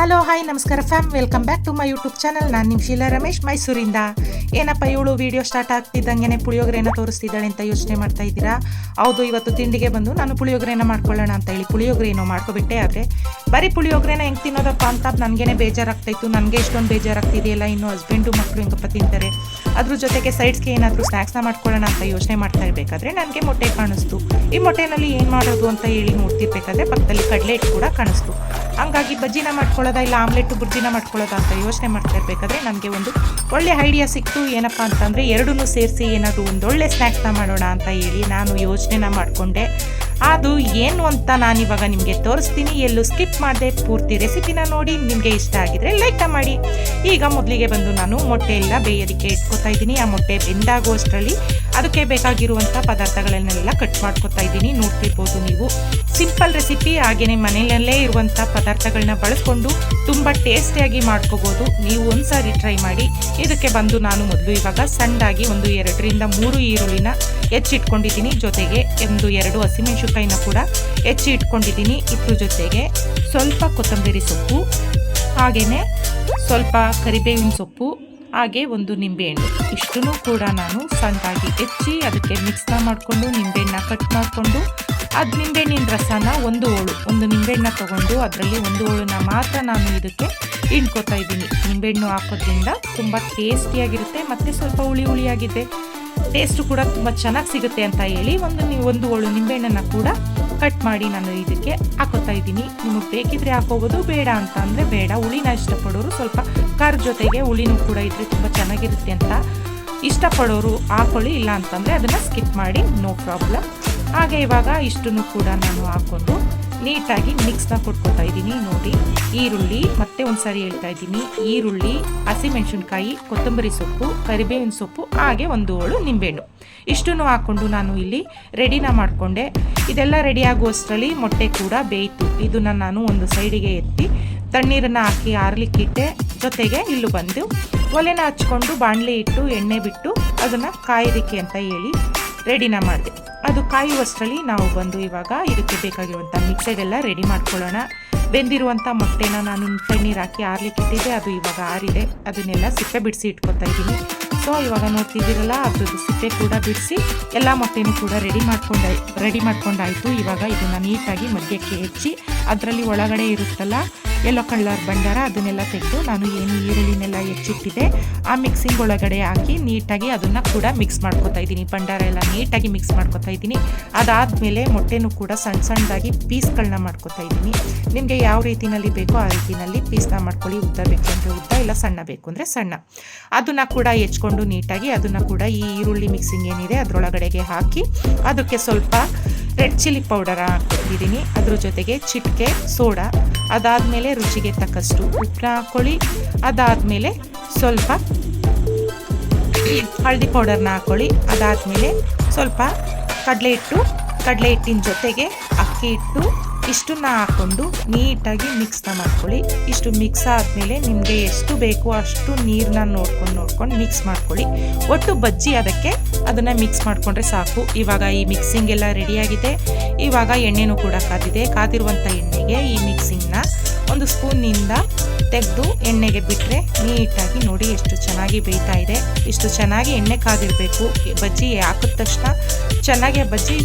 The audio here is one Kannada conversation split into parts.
ಹಾಯ್ ನಮಸ್ಕಾರ fam welcome back to my YouTube channel ನಾನು ನಿಮ್ಮ ಶೀಲಾ ರಮೇಶ್, ಮೈಸೂರಿಂದ. ಏನಪ್ಪ ಇವಳು ವಿಡಿಯೋ ಸ್ಟಾರ್ಟ್ ಆಗ್ತಿದ್ದಂಗೆ ಪುಳಿಯೋಗರೆನ ತೋರಿಸ್ತಿದ್ದಾಳೆ ಅಂತ ಯೋಚನೆ ಮಾಡ್ತಾ ಇದ್ದೀರಾ? ಹೌದು, ಇವತ್ತು ತಿಂಡಿಗೆ ಬಂದು ನಾನು ಪುಳಿಯೋಗರೆನ ಮಾಡ್ಕೊಳ್ಳೋಣ ಅಂತ ಹೇಳಿ ಪುಳಿಯೋಗರೆನೋ ಮಾಡ್ಕೊಬಿಟ್ಟೆ, ಆದರೆ ಬರೀ ಪುಳಿಯೋಗರೆನ ಹೆಂಗೆ ತಿನ್ನೋದಪ್ಪ ಅಂತ ನನಗೇನೆ ಬೇಜಾರಾಗ್ತಾಯಿತ್ತು. ನನಗೆ ಇಷ್ಟೊಂದು ಬೇಜಾರಾಗ್ತಿದೆಯಲ್ಲ, ಇನ್ನು ಹಸ್ಬೆಂಡು ಮಕ್ಕಳು ಹೆಂಗಪ್ಪ ತಿಂತಾರೆ? ಅದ್ರ ಜೊತೆಗೆ ಸೈಡ್ಸ್ಗೆ ಏನಾದರೂ ಸ್ನ್ಯಾಕ್ಸ್ನ ಮಾಡ್ಕೊಳ್ಳೋಣ ಅಂತ ಯೋಚನೆ ಮಾಡ್ತಾ ಇರಬೇಕಾದ್ರೆ ನನಗೆ ಮೊಟ್ಟೆ ಕಾಣಿಸ್ತು. ಈ ಮೊಟ್ಟೆನಲ್ಲಿ ಏನು ಮಾಡೋದು ಅಂತ ಹೇಳಿ ನೋಡ್ತಿರ್ಬೇಕಾದ್ರೆ ಪಕ್ಕದಲ್ಲಿ ಕಡಲೆ ಹಿಟ್ಟು ಕೂಡ ಕಾಣಿಸ್ತು. ಹಂಗಾಗಿ ಬಜ್ಜಿನ ಮಾಡ್ಕೊಳ್ಳೋದಾ ಇಲ್ಲ ಆಮ್ಲೆಟ್ ಬುರ್ಜಿನ ಮಾಡ್ಕೊಳ್ಳೋದಾ ಅಂತ ಯೋಚನೆ ಮಾಡ್ತಾ ಇರಬೇಕಾದ್ರೆ ನನಗೆ ಒಂದು ಒಳ್ಳೆ ಐಡಿಯಾ ಸಿಕ್ತು. ಏನಪ್ಪ ಅಂತಂದರೆ ಎರಡನ್ನೂ ಸೇರಿಸಿ ಏನಾದರೂ ಒಂದು ಒಳ್ಳೆ ಸ್ನ್ಯಾಕ್ಸ್ನ ಮಾಡೋಣ ಅಂತ ಹೇಳಿ ನಾನು ಯೋಚನೆನ ಮಾಡಿಕೊಂಡೆ. ಅದು ಏನು ಅಂತ ನಾನಿವಾಗ ನಿಮಗೆ ತೋರಿಸ್ತೀನಿ. ಎಲ್ಲೂ ಸ್ಕಿಪ್ ಮಾಡದೆ ಪೂರ್ತಿ ರೆಸಿಪಿನ ನೋಡಿ. ನಿಮಗೆ ಇಷ್ಟ ಆಗಿದ್ರೆ ಲೈಕ್ ಮಾಡಿ. ಈಗ ಮೊದಲಿಗೆ ಬಂದು ನಾನು ಮೊಟ್ಟೆ ಎಲ್ಲ ಬೇಯೋದಕ್ಕೆ ಇಟ್ಕೊತಾ ಇದ್ದೀನಿ. ಆ ಮೊಟ್ಟೆ ಬೆಂದಾಗುವಷ್ಟರಲ್ಲಿ ಅದಕ್ಕೆ ಬೇಕಾಗಿರುವಂಥ ಪದಾರ್ಥಗಳನ್ನೆಲ್ಲ ಕಟ್ ಮಾಡ್ಕೊತಾ ಇದ್ದೀನಿ. ನೋಡ್ತಿರ್ಬೋದು ನೀವು. ಸಿಂಪಲ್ ರೆಸಿಪಿ ಹಾಗೆಯೇ ಮನೆಯಲ್ಲೇ ಇರುವಂಥ ಪದಾರ್ಥಗಳನ್ನ ಬಳಸ್ಕೊಂಡು ತುಂಬ ಟೇಸ್ಟಿಯಾಗಿ ಮಾಡ್ಕೋಬೋದು. ನೀವು ಒಂದ್ಸಾರಿ ಟ್ರೈ ಮಾಡಿ. ಇದಕ್ಕೆ ಬಂದು ನಾನು ಮೊದಲು ಇವಾಗ ಸಣ್ಣದಾಗಿ ಒಂದು ಎರಡರಿಂದ ಮೂರು ಈರುಳ್ಳಿನ ಹೆಚ್ಚಿಟ್ಕೊಂಡಿದ್ದೀನಿ. ಜೊತೆಗೆ ಒಂದು ಎರಡು ಹಸಿಮೆಣಸಿನ್ಕಾಯಿನ ಕೂಡ ಹೆಚ್ಚಿ ಇಟ್ಕೊಂಡಿದ್ದೀನಿ ಇದ್ರ ಜೊತೆಗೆ ಸ್ವಲ್ಪ ಕೊತ್ತಂಬರಿ ಸೊಪ್ಪು ಹಾಗೆಯೇ ಸ್ವಲ್ಪ ಕರಿಬೇವಿನ ಸೊಪ್ಪು, ಹಾಗೆ ಒಂದು ನಿಂಬೆಹಣ್ಣು. ಇಷ್ಟನ್ನು ಕೂಡ ನಾನು ಸಣ್ಣದಾಗಿ ಹೆಚ್ಚಿ ಅದಕ್ಕೆ ಮಿಕ್ಸ್ನ ಮಾಡಿಕೊಂಡು ನಿಂಬೆಹಣ್ಣ ಕಟ್ ಮಾಡಿಕೊಂಡು ಅದು ನಿಂಬೆಹಣ್ಣಿನ ರಸನ ಒಂದು ಹೋಳು, ಒಂದು ನಿಂಬೆಹಣ್ಣ ತೊಗೊಂಡು ಅದರಲ್ಲಿ ಒಂದು ಹೋಳನ್ನ ಮಾತ್ರ ನಾನು ಇದಕ್ಕೆ ಹಿಂಡ್ಕೋತಾ ಇದ್ದೀನಿ. ನಿಂಬೆಹಣ್ಣು ಹಾಕೋದ್ರಿಂದ ತುಂಬ ಟೇಸ್ಟಿಯಾಗಿರುತ್ತೆ ಮತ್ತು ಸ್ವಲ್ಪ ಹುಳಿ ಹುಳಿಯಾಗಿದೆ. ಟೇಸ್ಟು ಕೂಡ ತುಂಬ ಚೆನ್ನಾಗಿ ಸಿಗುತ್ತೆ ಅಂತ ಹೇಳಿ ಒಂದು ನೀವು ಒಂದು ಒಳ್ಳೆ ನಿಂಬೆಹಣ್ಣನ್ನು ಕೂಡ ಕಟ್ ಮಾಡಿ ನಾನು ಇದಕ್ಕೆ ಹಾಕೋತಾ ಇದ್ದೀನಿ. ನಿಮಗೆ ಬೇಕಿದ್ರೆ ಹಾಕೋಬೋದು ಬೇಡ ಅಂತ ಅಂದರೆ ಬೇಡ. ಹುಳಿನ ಇಷ್ಟಪಡೋರು ಸ್ವಲ್ಪ ಖಾರ ಜೊತೆಗೆ ಹುಳಿನೂ ಕೂಡ ಇದ್ರೆ ತುಂಬ ಚೆನ್ನಾಗಿರುತ್ತೆ ಅಂತ ಇಷ್ಟಪಡೋರು ಹಾಕೊಳ್ಳಿ, ಇಲ್ಲ ಅಂತಂದರೆ ಅದನ್ನು ಸ್ಕಿಪ್ ಮಾಡಿ ನೋ ಪ್ರಾಬ್ಲಮ್ ಹಾಗೆ ಇವಾಗ ಇಷ್ಟನ್ನು ಕೂಡ ನಾನು ಹಾಕ್ಕೊಂಡು ನೀಟಾಗಿ ಮಿಕ್ಸ್ನ ಕೊಟ್ಕೊತಾ ಇದ್ದೀನಿ. ನೋಡಿ, ಈರುಳ್ಳಿ ಮತ್ತೆ ಒಂದ್ಸರಿ ಹೇಳ್ತಾ ಇದ್ದೀನಿ. ಈರುಳ್ಳಿ, ಹಸಿಮೆಣಸಿನ್ಕಾಯಿ, ಕೊತ್ತಂಬರಿ ಸೊಪ್ಪು, ಕರಿಬೇವಿನ ಸೊಪ್ಪು, ಹಾಗೆ ಒಂದು ಹೋಳು ನಿಂಬೆಹಣ್ಣು. ಇಷ್ಟನ್ನು ಹಾಕ್ಕೊಂಡು ನಾನು ಇಲ್ಲಿ ರೆಡಿನ ಮಾಡಿಕೊಂಡೆ. ಇದೆಲ್ಲ ರೆಡಿ ಆಗುವಷ್ಟರಲ್ಲಿ ಮೊಟ್ಟೆ ಕೂಡ ಬೇಯಿತು. ಇದನ್ನು ನಾನು ಒಂದು ಸೈಡಿಗೆ ಎತ್ತಿ ತಣ್ಣೀರನ್ನು ಹಾಕಿ ಆರ್ಲಿಕ್ಕಿಟ್ಟೆ ಜೊತೆಗೆ ಇಲ್ಲೂ ಬಂದು ಒಲೆನ ಹಚ್ಕೊಂಡು ಬಾಣಲೆ ಇಟ್ಟು ಎಣ್ಣೆ ಬಿಟ್ಟು ಅದನ್ನು ಕಾಯೋದಕ್ಕೆ ಅಂತ ಹೇಳಿ ರೆಡಿನ ಮಾಡಿದೆ. ಅದು ಕಾಯುವಷ್ಟರಲ್ಲಿ ನಾವು ಬಂದು ಇವಾಗ ಇದಕ್ಕೆ ಬೇಕಾಗಿರುವಂಥ ಮಿಕ್ಸೆಗೆಲ್ಲ ರೆಡಿ ಮಾಡ್ಕೊಳ್ಳೋಣ. ಬೆಂದಿರುವಂಥ ಮೊಟ್ಟೆನ ನಾನು ತಣ್ಣೀರು ಹಾಕಿ ಆರ್ಲಿಕ್ಕಿಟ್ಟಿದ್ದೆ. ಅದು ಇವಾಗ ಆರಿದೆ. ಅದನ್ನೆಲ್ಲ ಸಿಪ್ಪೆ ಬಿಡಿಸಿ ಇಟ್ಕೊತಾ ಇದ್ದೀನಿ. ಸೊ ಇವಾಗ ನೋಡ್ತಿದ್ದೀರಲ್ಲ, ಅದ್ರದ್ದು ಸಿಪ್ಪೆ ಕೂಡ ಬಿಡಿಸಿ ಎಲ್ಲ ಮೊಟ್ಟೆನೂ ಕೂಡ ರೆಡಿ ಮಾಡ್ಕೊಂಡ, ರೆಡಿ ಮಾಡ್ಕೊಂಡಾಯಿತು. ಇವಾಗ ಇದನ್ನು ನೀಟಾಗಿ ಮಧ್ಯಕ್ಕೆ ಹೆಚ್ಚಿ, ಅದರಲ್ಲಿ ಒಳಗಡೆ ಇರುತ್ತಲ್ಲ ಎಲ್ಲೋ ಕಲರ್ ಬಂಡಾರ ಅದನ್ನೆಲ್ಲ ತೆಗೆದು ನಾನು ಏನು ಈರುಳ್ಳಿನೆಲ್ಲ ಹೆಚ್ಚಿಟ್ಟಿದೆ ಆ ಮಿಕ್ಸಿಂಗ್ ಒಳಗಡೆ ಹಾಕಿ ನೀಟಾಗಿ ಅದನ್ನು ಕೂಡ ಮಿಕ್ಸ್ ಮಾಡ್ಕೊತಾ ಇದ್ದೀನಿ. ಬಂಡಾರ ಎಲ್ಲ ನೀಟಾಗಿ ಮಿಕ್ಸ್ ಮಾಡ್ಕೊತಾ ಇದ್ದೀನಿ. ಅದಾದಮೇಲೆ ಮೊಟ್ಟೆನೂ ಕೂಡ ಸಣ್ಣ ಸಣ್ಣದಾಗಿ ಪೀಸ್ಗಳನ್ನ ಮಾಡ್ಕೊತಾ ಇದ್ದೀನಿ. ನಿಮಗೆ ಯಾವ ರೀತಿಯಲ್ಲಿ ಬೇಕೋ ಆ ರೀತಿಯಲ್ಲಿ ಪೀಸ್ನ ಮಾಡ್ಕೊಳ್ಳಿ. ಉದ್ದ ಬೇಕು ಅಂದರೆ ಉದ್ದ, ಇಲ್ಲ ಸಣ್ಣ ಬೇಕು ಅಂದರೆ ಸಣ್ಣ. ಅದನ್ನು ಕೂಡ ಹೆಚ್ಕೊಂಡು ನೀಟಾಗಿ ಅದನ್ನು ಕೂಡ ಈ ಈರುಳ್ಳಿ ಮಿಕ್ಸಿಂಗ್ ಏನಿದೆ ಅದರೊಳಗಡೆಗೆ ಹಾಕಿ, ಅದಕ್ಕೆ ಸ್ವಲ್ಪ ರೆಡ್ ಚಿಲ್ಲಿ ಪೌಡರ್ ಹಾಕ್ತಿದ್ದೀನಿ ಅದ್ರ ಜೊತೆಗೆ ಚಿಟಿಕೆ, ಸೋಡಾ, ಅದಾದಮೇಲೆ ರುಚಿಗೆ ತಕ್ಕಷ್ಟು ಉಪ್ಪನ್ನ ಹಾಕ್ಕೊಳ್ಳಿ. ಅದಾದಮೇಲೆ ಸ್ವಲ್ಪ ಹಳದಿ ಪೌಡರ್ನ ಹಾಕ್ಕೊಳ್ಳಿ. ಅದಾದಮೇಲೆ ಸ್ವಲ್ಪ ಕಡಲೆ ಹಿಟ್ಟು, ಕಡಲೆ ಹಿಟ್ಟಿನ ಜೊತೆಗೆ ಅಕ್ಕಿ ಹಿಟ್ಟು ಇಷ್ಟನ್ನ ಹಾಕ್ಕೊಂಡು ನೀಟಾಗಿ ಮಿಕ್ಸ್ನ ಮಾಡ್ಕೊಳ್ಳಿ. ಇಷ್ಟು ಮಿಕ್ಸ್ ಆದಮೇಲೆ ನಿಮಗೆ ಎಷ್ಟು ಬೇಕು ಅಷ್ಟು ನೀರನ್ನ ನೋಡ್ಕೊಂಡು ನೋಡ್ಕೊಂಡು ಮಿಕ್ಸ್ ಮಾಡ್ಕೊಳ್ಳಿ. ಒಟ್ಟು ಬಜ್ಜಿ ಅದಕ್ಕೆ ಅದನ್ನು ಮಿಕ್ಸ್ ಮಾಡಿಕೊಂಡ್ರೆ ಸಾಕು. ಇವಾಗ ಈ ಮಿಕ್ಸಿಂಗ್ ಎಲ್ಲ ರೆಡಿಯಾಗಿದೆ ಇವಾಗ ಎಣ್ಣೆನೂ ಕೂಡ ಕಾದಿದೆ. ಕಾದಿರುವಂಥ ಎಣ್ಣೆಗೆ ಈ ಮಿಕ್ಸಿಂಗ್ನ ಒಂದು ಸ್ಪೂನ್ನಿಂದ ತೆಗೆದು ಎಣ್ಣೆಗೆ ಬಿಟ್ಟರೆ ನೀಟಾಗಿ ನೋಡಿ ಎಷ್ಟು ಚೆನ್ನಾಗಿ ಬೇಯ್ತಾ ಇದೆ. ಇಷ್ಟು ಚೆನ್ನಾಗಿ ಎಣ್ಣೆ ಕಾದಿರಬೇಕು. ಬಜ್ಜಿ ಹಾಕಿದ ತಕ್ಷಣ ಚೆನ್ನಾಗಿ ಬಜ್ಜಿ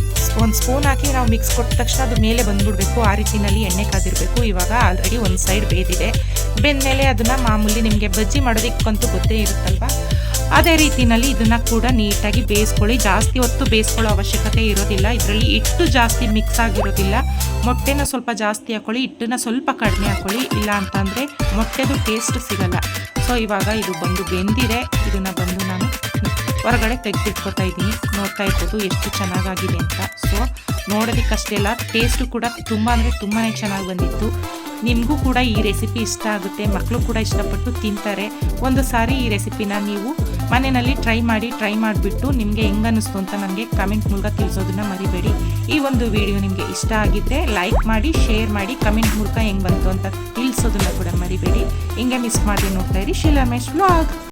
ಒಂದು ಸ್ಪೂನ್ ಹಾಕಿ ನಾವು ಮಿಕ್ಸ್ ಕೊಟ್ಟ ತಕ್ಷಣ ಅದು ಮೇಲೆ ಬಂದ್ಬಿಡಬೇಕು. ಆ ರೀತಿಯಲ್ಲಿ ಎಣ್ಣೆ ಕಾದಿರಬೇಕು. ಇವಾಗ ಆಲ್ರೆಡಿ ಒಂದು ಸೈಡ್ ಬೇದಿದೆ ಬೆಂದಮೇಲೆ ಅದನ್ನು ಮಾಮೂಲಿ ನಿಮಗೆ ಬಜ್ಜಿ ಮಾಡೋದಕ್ಕಂತೂ ಗೊತ್ತೇ ಇರುತ್ತಲ್ವ? ಅದೇ ರೀತಿಯಲ್ಲಿ ಇದನ್ನು ಕೂಡ ನೀಟಾಗಿ ಬೇಯಿಸ್ಕೊಳ್ಳಿ. ಜಾಸ್ತಿ ಹೊತ್ತು ಬೇಯಿಸ್ಕೊಳ್ಳೋ ಅವಶ್ಯಕತೆ ಇರೋದಿಲ್ಲ. ಇದರಲ್ಲಿ ಹಿಟ್ಟು ಜಾಸ್ತಿ ಮಿಕ್ಸ್ ಆಗಿರೋದಿಲ್ಲ. ಮೊಟ್ಟೆನ ಸ್ವಲ್ಪ ಜಾಸ್ತಿ ಹಾಕೊಳ್ಳಿ. ಹಿಟ್ಟನ್ನ ಸ್ವಲ್ಪ ಕಡಿಮೆ ಹಾಕೊಳ್ಳಿ. ಇಲ್ಲ ಅಂತಂದರೆ ಮೊಟ್ಟೆದು ಟೇಸ್ಟ್ ಸಿಗಲ್ಲ. ಸೊ ಇವಾಗ ಇದು ಬಂದು ಬೆಂದಿದೆ. ಇದನ್ನು ಬಂದು ನಾನು ಹೊರಗಡೆ ತೆಗೆದಿಟ್ಕೊತಾ ಇದ್ದೀನಿ. ನೋಡ್ತಾ ಇರ್ಬೋದು ಎಷ್ಟು ಚೆನ್ನಾಗಾಗಿದೆ ಅಂತ. ಸೊ ನೋಡೋದಕ್ಕಷ್ಟೇ ಅಲ್ಲ ಟೇಸ್ಟು ಕೂಡ ತುಂಬ ಅಂದರೆ ತುಂಬಾ ಚೆನ್ನಾಗಿ ಬಂದಿತ್ತು. ನಿಮಗೂ ಕೂಡ ಈ ರೆಸಿಪಿ ಇಷ್ಟ ಆಗುತ್ತೆ ಮಕ್ಕಳು ಕೂಡ ಇಷ್ಟಪಟ್ಟು ತಿಂತಾರೆ. ಒಂದು ಸಾರಿ ಈ ರೆಸಿಪಿನ ನೀವು ಮನೆಯಲ್ಲಿ ಟ್ರೈ ಮಾಡಿ ಟ್ರೈ ಮಾಡಿಬಿಟ್ಟು ನಿಮಗೆ ಹೆಂಗೆ ಅನ್ನಿಸ್ತು ಅಂತ ನನಗೆ ಕಮೆಂಟ್ ಮೂಲಕ ತಿಳಿಸೋದನ್ನ ಮರಿಬೇಡಿ. ಈ ಒಂದು ವಿಡಿಯೋ ನಿಮಗೆ ಇಷ್ಟ ಆಗಿದ್ದರೆ ಲೈಕ್ ಮಾಡಿ ಶೇರ್ ಮಾಡಿ ಕಮೆಂಟ್ ಮೂಲಕ ಹೆಂಗೆ ಬಂತು ಅಂತ ತಿಳಿಸೋದನ್ನ ಕೂಡ ಮರಿಬೇಡಿ. ಹಿಂಗೆ ಮಿಸ್ ಮಾಡಿ ನೋಡ್ತಾ ಇರಿ. ಶಿಲಾಮೇಶ್ ವ್ಲಾಗ್